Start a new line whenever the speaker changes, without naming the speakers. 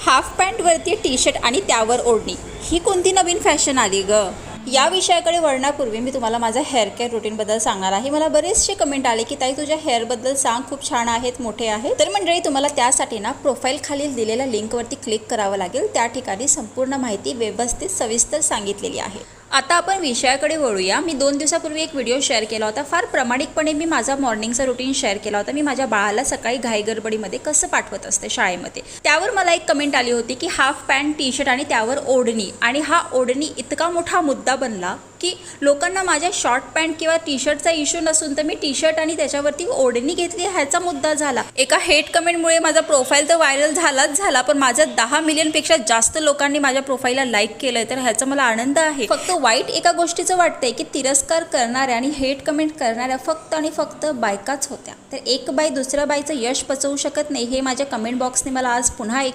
Half पॅन्टवरती T shirt आणि त्यावर ओढणी. ही कोणती नवीन फॅशन आली ग? या विषयाकडे वळण्यापूर्वी मी तुम्हाला माझ्या हेअर केअर रुटीनबद्दल सांगणार आहे. मला बरेचसे कमेंट आले की ताई तुझ्या हेअरबद्दल सांग. खूप छान आहेत मोठे आहेत. तर मंडळी तुम्हाला त्यासाठी ना प्रोफाईल खालील दिलेल्या लिंकवरती क्लिक करावं लागेल. त्या ठिकाणी संपूर्ण माहिती व्यवस्थित सविस्तर सांगितलेली आहे. आता आपण विषयाकडे वळूया. मी दोन दिवसापूर्वी एक व्हिडिओ शेअर केला होता. फार प्रामाणिकपणे मी माझा मॉर्निंगचा रुटीन शेअर केला होता. मी माझ्या बाळाला सकाळी घाईगडबडीमध्ये कसं पाठवत असते शाळेमध्ये? त्यावर मला एक कमेंट आली होती की हाफ पॅन्ट टी शर्ट आणि त्यावर ओढणी. आणि हा ओढणी इतका मोठा मुद्दा बनला की लोकांना माझ्या शॉर्ट पॅन्ट किंवा टी शर्टचा इश्यू नसून तर मी टी शर्ट आणि त्याच्यावरती ओढणी घेतली ह्याचा मुद्दा झाला. एका हेट कमेंटमुळे माझा प्रोफाईल तर व्हायरल झालाच झाला पण माझ्या दहा मिलियनपेक्षा जास्त लोकांनी माझ्या प्रोफाईलला लाईक केलंय तर ह्याचा मला आनंद आहे. फक्त वाईट एका गोष्टीचं वाटतंय की तिरस्कार करणाऱ्या आणि हेट कमेंट करणाऱ्या फक्त आणि फक्त बायकाच होत्या. तर एक बाई दुसऱ्या बाईचं यश पचवू शकत नाही हे माझ्या कमेंट बॉक्सने मला आज पुन्हा एक